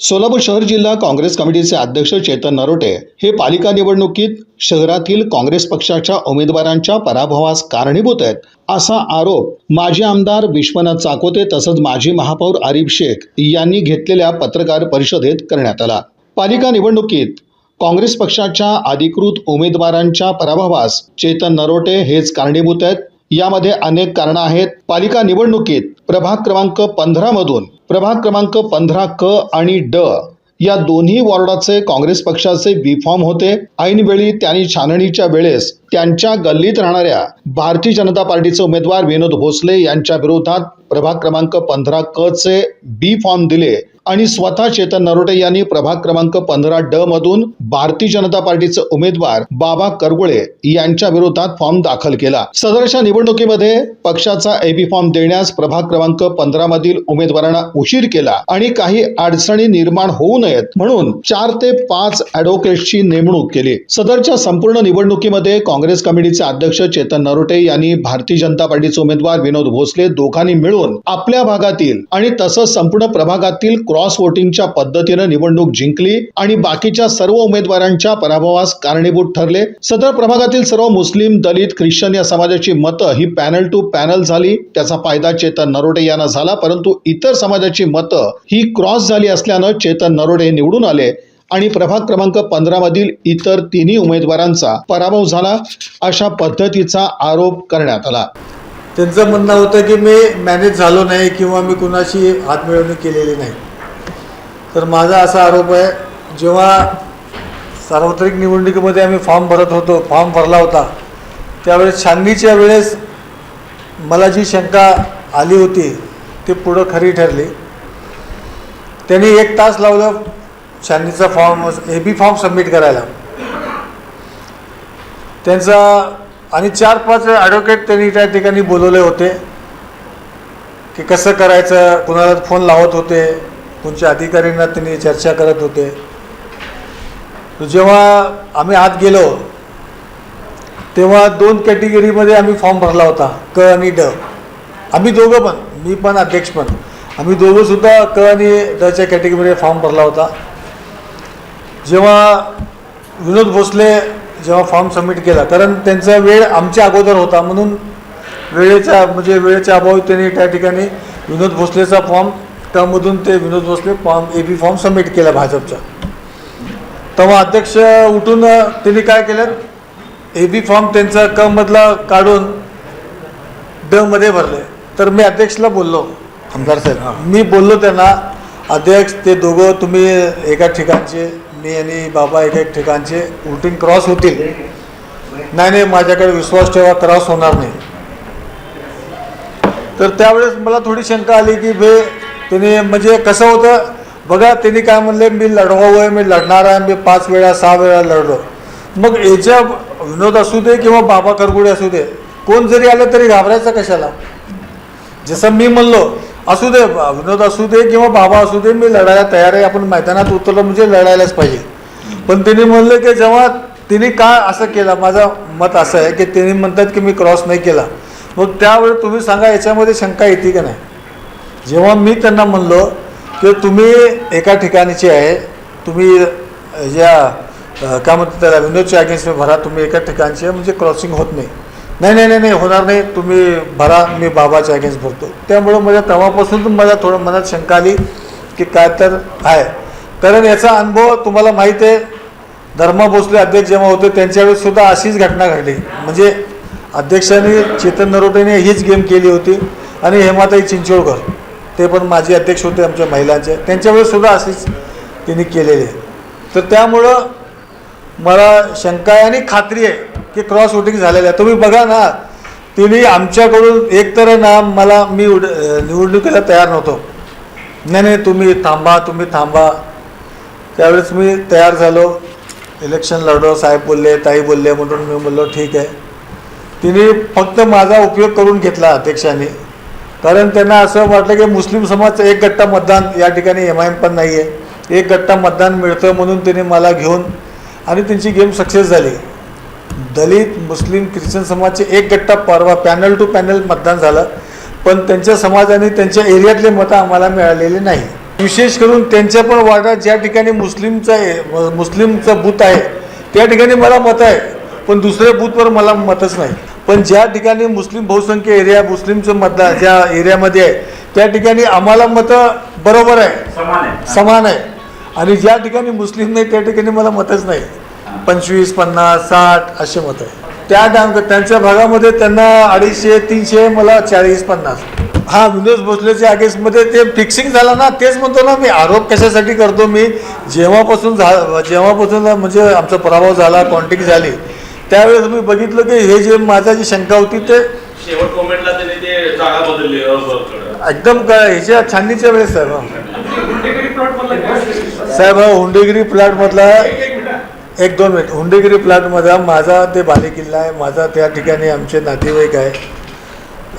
सोलापूर शहर जिल्हा काँग्रेस कमिटीचे अध्यक्ष चेतन नरोटे हे पालिका निवडणुकीत शहरातील काँग्रेस पक्षाच्या उमेदवारांच्या पराभवास कारणीभूत आहेत असा आरोप माजी आमदार विश्वनाथ चाकोते तसंच माजी महापौर आरिफ शेख यांनी घेतलेल्या पत्रकार परिषदेत करण्यात आला. पालिका निवडणुकीत काँग्रेस पक्षाच्या अधिकृत उमेदवारांच्या पराभवास चेतन नरोटे हेच कारणीभूत आहेत. यामध्ये अनेक कारणं आहेत. पालिका निवडणुकीत प्रभाग क्रमांक पंधरा मधून प्रभाग क्रमांक पंधरा क आणि ड या दोन्ही वॉर्डाचे काँग्रेस पक्षाचे बी फॉर्म होते. ऐनवेळी त्यांनी छाननीच्या वेळेस त्यांच्या गल्लीत राहणाऱ्या भारतीय जनता पार्टीचे उमेदवार विनोद भोसले यांच्या विरोधात प्रभाग क्रमांक पंधरा क चे बी फॉर्म दिले आणि स्वतः चेतन नरोटे यांनी प्रभाग क्रमांक पंधरा ड मधून भारतीय जनता पार्टीचे उमेदवार बाबा करगुळे यांच्या विरोधात फॉर्म दाखल केला. सदरच्या निवडणुकीमध्ये पक्षाचा एबी फॉर्म देण्यास प्रभाग क्रमांक पंधरा मधील उमेदवारांना उशीर केला आणि काही अडचणी निर्माण होऊ नयेत म्हणून चार ते पाच ऍडव्होकेटची नेमणूक केली. सदरच्या संपूर्ण निवडणुकीमध्ये काँग्रेस कमिटीचे अध्यक्ष चेतन नरोटे यांनी भारतीय जनता पार्टीचे उमेदवार विनोद भोसले दोघांनी मिळून आपल्या भागातील आणि तसंच संपूर्ण प्रभागातील क्रॉस वोटिंगच्या पद्धतीनं निवडणूक जिंकली आणि बाकीच्या सर्व उमेदवारांच्या पराभवास कारणीभूत ठरले. सदर प्रभागातील सर्व मुस्लिम दलित ख्रिश्चन या समाजाची मतं ही पॅनल टू पॅनल झाली. त्याचा फायदा चेतन नरोडे यांना झाला परंतु इतर समाजाची मतं ही क्रॉस झाली असल्यानं चेतन नरोडे निवडून आले आणि प्रभाग क्रमांक पंधरा मधील इतर तिन्ही उमेदवारांचा पराभव झाला अशा पद्धतीचा आरोप करण्यात आला. त्यांचं म्हणणं होतं की मी मॅनेज झालो नाही किंवा मी कुणाशी हातमिळवणी केलेली नाही. तर माझा असा आरोप आहे जेव्हा सार्वत्रिक निवडणुकीमध्ये आम्ही फॉर्म भरत होतो फॉर्म भरला होता त्यावेळेस छाननीच्या वेळेस मला जी शंका आली होती ती पुढं खरी ठरली. त्यांनी एक तास लावलं छाननीचा form A B form submit करायला. त्यांचा आणि चार पाच ॲडव्होकेट त्यांनी त्या ठिकाणी बोलवले होते की कसं करायचं कुणाला फोन लावत होते तुमच्या अधिकाऱ्यांना त्यांनी चर्चा करत होते. तर जेव्हा आम्ही आत गेलो तेव्हा दोन कॅटेगरीमध्ये आम्ही फॉर्म भरला होता क आणि ड. आम्ही दोघं पण मी पण अध्यक्ष पण. आम्ही दोघंसुद्धा क आणि डच्या कॅटेगरीमध्ये फॉर्म भरला होता. जेव्हा विनोद भोसले जेव्हा फॉर्म सबमिट केला कारण त्यांचा वेळ आमच्या अगोदर होता म्हणून वेळेच्या म्हणजे वेळेच्या अभावी त्यांनी त्या ठिकाणी विनोद भोसलेचा फॉर्म त्यामधून ते Vinod Bhosle form A B form submit केला भाजपचा. तेव्हा अध्यक्ष उठून त्यांनी काय केलं? ए बी फॉर्म त्यांचा क मधला काढून ड मध्ये भरले. तर मी अध्यक्षला बोललो. आमदार साहेब मी बोललो त्यांना अध्यक्ष ते दोघं तुम्ही एका ठिकाणचे मी आणि बाबा एक एक ठिकाणचे उलटीन क्रॉस होतील. नाही नाही माझ्याकडे विश्वास ठेवा क्रॉस होणार नाही. तर त्यावेळेस मला थोडी शंका आली की भे तिने म्हणजे कसं होतं? बघा त्यांनी काय म्हणले मी लढवावं आहे मी लढणार आहे मी पाच वेळा सहा वेळा लढलो. मग याच्या विनोद असू दे किंवा बाबा करगुडे असू दे कोण जरी आलं तरी घाबरायचं कशाला? जसं मी म्हणलो असू दे विनोद असू दे किंवा बाबा असू दे मी लढायला तयार आहे. आपण मैदानात उतरलो म्हणजे लढायलाच पाहिजे. पण तिने म्हणलं की जेव्हा तिने का असं केलं माझं मत असं आहे की तिने म्हणतात की मी क्रॉस नाही केला. मग त्यावेळी तुम्ही सांगा याच्यामध्ये शंका येते का नाही? जेव्हा मी त्यांना म्हणलो की तुम्ही एका ठिकाणीचे आहे तुम्ही या काय म्हणतात त्याला विनोदच्या अगेन्स्ट भरा तुम्ही एका ठिकाणचे आहे, म्हणजे क्रॉसिंग होत नाही. नाही नाही नाही नाही होणार नाही. तुम्ही भरा मी बाबाच्या अगेन्स्ट भरतो. त्यामुळं माझ्या तेव्हापासून मला थोडं मनात शंका आली की काय तर आहे. कारण याचा अनुभव तुम्हाला माहीत आहे धर्मा भोसले अध्यक्ष जेव्हा होते त्यांच्यावेळेस सुद्धा अशीच घटना घडली. म्हणजे अध्यक्षांनी चेतन नरोटेने हीच गेम केली होती आणि हेमाताई चिंचोळकर ते पण माझे अध्यक्ष होते आमच्या महिलांचे. त्यांच्यावेळेस सुद्धा अशीच त्यांनी केलेली आहे. तर त्यामुळं मला शंका आहे आणि खात्री आहे. की क्रॉस वोटिंग झालेलं आहे. तुम्ही बघा ना तिने आमच्याकडून एक तर ना मला मी उड निवडणुकीला तयार नव्हतो. नाही नाही तुम्ही थांबा तुम्ही थांबा. त्यावेळेस मी तयार झालो. इलेक्शन लढलो साहेब बोलले ताई बोलले म्हणून मी बोललो ठीक आहे. तिने फक्त माझा उपयोग करून घेतला अध्यक्षाने. कारण त्यांना असं वाटलं की मुस्लिम समाजचं एक गट्टा मतदान या ठिकाणी एम आय एम पण नाही आहे एक गट्टा मतदान मिळतं म्हणून तिने मला घेऊन आणि त्यांची गेम सक्सेस झाली. दलित मुस्लिम ख्रिश्चन समाजचे एक गट्टा परवा पॅनल टू पॅनल मतदान झालं. पण त्यांच्या समाजाने त्यांच्या एरियातले मतं आम्हाला मिळालेले नाही. विशेष करून त्यांच्या पण वार्डात ज्या ठिकाणी मुस्लिमचा आहे- मुस्लिमचं बूथ आहे त्या ठिकाणी मला मतं आहे पण दुसऱ्या बूथवर मला मतच नाही. पण ज्या ठिकाणी मुस्लिम बहुसंख्य एरिया मुस्लिमचं मतदान ज्या एरियामध्ये आहे त्या ठिकाणी आम्हाला मतं बरोबर आहे. समान आहे. समान आहे. आणि ज्या ठिकाणी मुस्लिम नाही त्या ठिकाणी मला मतच नाही. पंचवीस पन्नास साठ असे मत आहे त्या डांग त्यांच्या भागामध्ये त्यांना अडीचशे तीनशे मला चाळीस पन्नास. हा विनोद भोसलेच्या अगेन्स्टमध्ये ते फिक्सिंग झालं ना तेच म्हणतो ना मी आरोप कशासाठी करतो मी? जेव्हापासून झा जेव्हापासून म्हणजे आमचा पराभव झाला कॉन्टिक झाली त्यावेळेस मी बघितलं की हे जे माझा जी शंका होती ते शेवट कॉमेंटला त्यांनी ते जागा बदलली अबकडं एकदम का ह्याच्या छाननीच्या वेळेस साहेब. साहेब हुंडेगिरी प्लॉटमधला एक दोन मिनिट. हुंडेगिरी प्लॉटमधला माझा ते बालेकिल्ला आहे. माझा त्या ठिकाणी आमचे नातेवाईक आहे.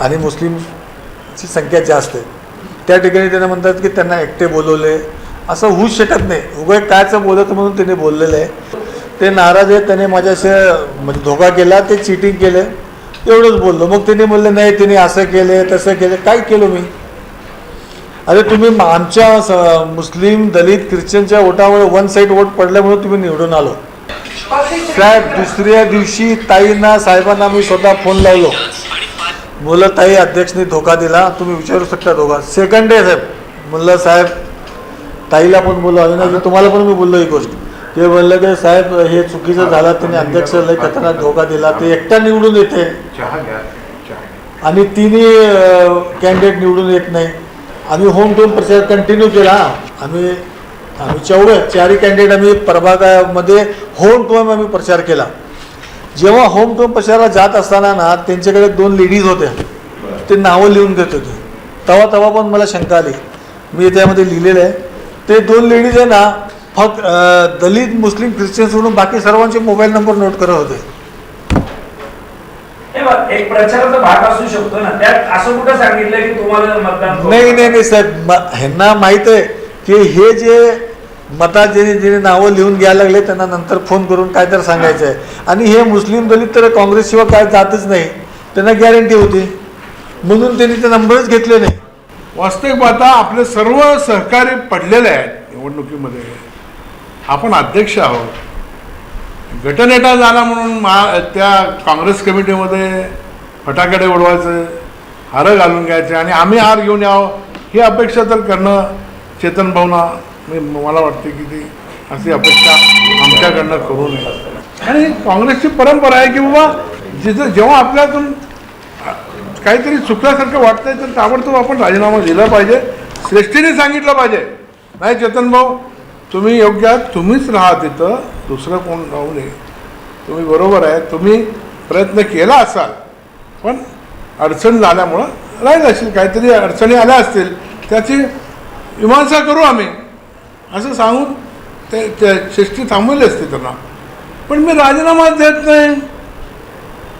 आणि मुस्लिमची संख्या जास्त आहे. त्या ठिकाणी त्यांना म्हणतात की त्यांना एकटे बोलवले. असं होऊच शकत नाही. उभं कायचं बोलत म्हणून त्याने बोललेलं आहे. ते नाराज आहे त्याने माझ्याशी म्हणजे धोका केला. ते चिटिंग केलं. एवढंच बोललो. मग तिने बोलले नाही तिने असं केले तसं केलं. काय केलं मी? अरे तुम्ही आमच्या स- मुस्लिम दलित ख्रिश्चनच्या वोटामुळे वन साईड वोट पडल्यामुळे तुम्ही निवडून आलो. साहेब दुसऱ्या दिवशी ताईंना साहेबांना मी स्वतः फोन लावलो. मुलं ताई अध्यक्षने धोका दिला. तुम्ही विचारू शकता धोका सेकंड डे साहेब म्हणलं साहेब ताईला पण बोललो. अविनाश तुम्हाला पण मी बोललो ही गोष्ट. ते बोललं की साहेब हे चुकीचं झालं. त्यांनी अध्यक्ष लय खतरनाक धोका दिला. ते एकटा निवडून येते. आणि तिन्ही कॅन्डिडेट निवडून येत नाही. आम्ही होम टून प्रचार कंटिन्यू केला. आम्ही आम्ही चौघं चारही कॅन्डिडेट आम्ही प्रभागामध्ये होम टू आम्ही प्रचार केला. जेव्हा होम टू प्रचाराला जात असताना ना त्यांच्याकडे दोन लेडीज होत्या. ते नावं लिहून घेत होते. तेव्हा तेव्हा पण मला शंका आली. मी त्यामध्ये लिहिलेलं आहे. ते दोन लेडीज आहे ना फक्त दलित मुस्लिम ख्रिश्चन सोडून बाकी सर्वांचे मोबाईल नंबर नोट करत होते. एक प्रचाराचा भाग असू शकतो ना. त्यात असं कुठं सांगितलं की तुम्हाला मतदान नाही? नाही नाही साहेब. ह्यांना माहीत आहे. की हे जे मतात जे जे नावं लिहून घ्यायला लागले त्यांना नंतर फोन करून काय तर सांगायचं आहे आणि हे मुस्लिम दलित तर काँग्रेसशिवाय काय जातच नाही. त्यांना गॅरंटी होती. म्हणून त्यांनी ते नंबरच घेतले नाही. वास्तविक पाहता आपले सर्व सहकारी पडलेले आहेत निवडणुकीमध्ये. आपण अध्यक्ष आहोत. गटनेता झाला म्हणून मा त्या काँग्रेस कमिटीमध्ये फटाकडे उडवायचं हारं घालून घ्यायचे आणि आम्ही हार घेऊन यावं ही अपेक्षा तर करणं चेतन भावना मी मला वाटते की ती अशी अपेक्षा आमच्याकडनं करू नये. आणि काँग्रेसची परंपरा आहे की बाबा जिथं जेव्हा आपल्यातून काहीतरी चुकल्यासारखं वाटतंय तर ताबडतोब आपण राजीनामा दिला पाहिजे. श्रेष्ठीने सांगितलं पाहिजे. नाही चेतन भाऊ तुम्ही योग्य आहात तुम्हीच राहा तिथं दुसरं कोण राहू नये. तुम्ही बरोबर आहे तुम्ही प्रयत्न केला असाल पण अडचण झाल्यामुळं राहील असेल. काहीतरी अडचणी आल्या असतील त्याची मीमांसा करू आम्ही. असं सांगून ते त्या शिष्टी थांबवली असते त्यांना. पण मी राजीनामा देत नाही.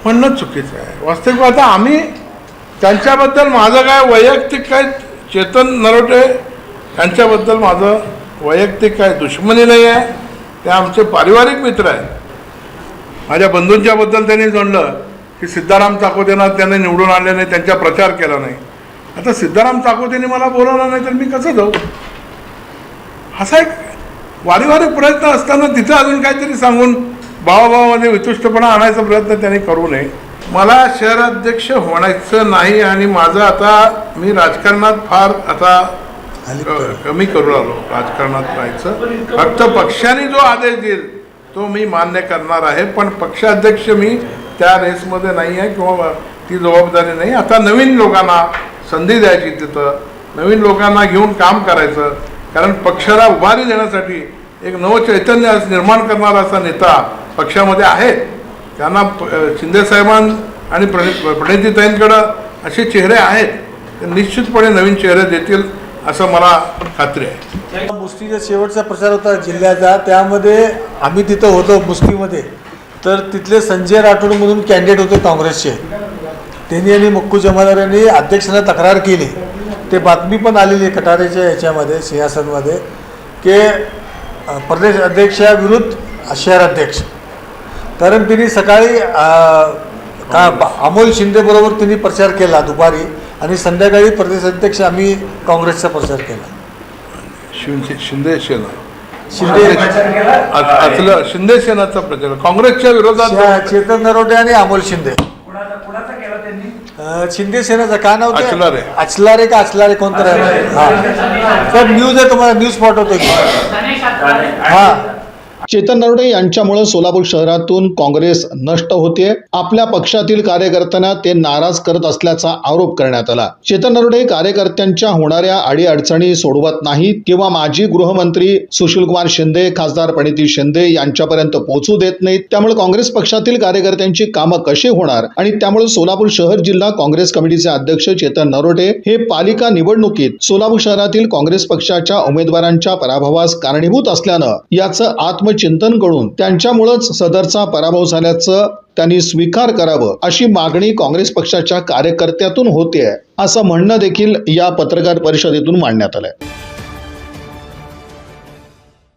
म्हणणं चुकीचं आहे. वास्तविक आता आम्ही त्यांच्याबद्दल माझं काय वैयक्तिक काय चेतन नरोटे यांच्याबद्दल माझं वैयक्तिक काय दुश्मनी नाही आहे. ते आमचे पारिवारिक मित्र आहेत. माझ्या बंधूंच्याबद्दल त्यांनी जोडलं की सिद्धाराम चाकोतेंना त्यांनी निवडून आणले नाही त्यांचा प्रचार केला नाही. आता सिद्धाराम चाकोतेंनी मला बोलवलं नाही तर मी कसं जाऊ? असा एक वारीवारी प्रयत्न असताना तिथं अजून काहीतरी सांगून भावाभावामध्ये वितुष्टपणा आणायचा प्रयत्न त्यांनी करू नये. मला शहराध्यक्ष होण्याचं नाही आणि माझं आता मी राजकारणात फार आता कमी करू लागलो. राजकारणात राहायचं. फक्त पक्षाने जो आदेश देईल तो मी मान्य करणार आहे. पण पक्षाध्यक्ष मी त्या रेसमध्ये नाही आहे किंवा ती जबाबदारी नाही. आता नवीन लोकांना संधी द्यायची तिथं. नवीन लोकांना घेऊन काम करायचं. कारण पक्षाला उभारी देण्यासाठी एक नवचैतन्य निर्माण करणारा असा नेता पक्षामध्ये आहे त्यांना प- शिंदेसाहेबां आणि प्रणि प्रणितीताईंकडं असे चेहरे आहेत. ते निश्चितपणे नवीन चेहरे देतील असं मला खात्री आहे. मुस्तीचा शेवटचा प्रचार होता जिल्ह्याचा. त्यामध्ये आम्ही तिथं होतो मुस्तीमध्ये तर तिथले संजय राठोड म्हणून कॅन्डिडेट होते काँग्रेसचे. त्यांनी आणि मक्कू जमादार यांनी अध्यक्षांना तक्रार केली. ते बातमी पण आलेली आहे कटारेच्या याच्यामध्ये सिंहासनमध्ये की प्रदेश अध्यक्षाविरुद्ध शहर अध्यक्ष. कारण त्यांनी सकाळी का ब- अमोल शिंदेबरोबर त्यांनी प्रचार केला दुपारी आणि संध्याकाळी प्रदेश अध्यक्ष आम्ही काँग्रेसचा प्रचार केला. शिंदे शिंदे सेना. शिंदे असलं शिंदे सेनाचा प्रचार. काँग्रेसच्या विरोधात चेतन नरोटे आणि अमोल शिंदे कुणाचा कुणाचा केला त्यांनी अ, शिंदे सेनेचं काय नाव? अचलारे. अचलारे का अचलारे? कोणतं आहे हा. सर न्यूज आहे तुम्हाला न्यूज पाठवतो की हा. चेतन नरोडे यांच्यामुळे सोलापूर शहरातून काँग्रेस नष्ट होते. आपल्या पक्षातील कार्यकर्त्यांना ते नाराज करत असल्याचा आरोप करण्यात आला. चेतन नरोडे कार्यकर्त्यांच्या होणाऱ्या अडीअडचणी सोडवत नाहीत किंवा माजी गृहमंत्री सुशीलकुमार शिंदे खासदार प्रणिती शिंदे यांच्यापर्यंत पोहोचू देत नाहीत. त्यामुळे काँग्रेस पक्षातील कार्यकर्त्यांची कामं कशी होणार? आणि त्यामुळे सोलापूर शहर जिल्हा काँग्रेस कमिटीचे अध्यक्ष चेतन नरोटे हे पालिका निवडणुकीत सोलापूर शहरातील काँग्रेस पक्षाच्या उमेदवारांच्या पराभवास कारणीभूत असल्यानं याचं आत्म चिंतन करून त्यांच्यामुळेच सदरचा पराभव झाल्याचं त्यांनी स्वीकार करावं अशी मागणी काँग्रेस पक्षाच्या कार्यकर्त्यातून होते असं म्हणणं देखील या पत्रकार परिषदेतून मांडण्यात आलंय.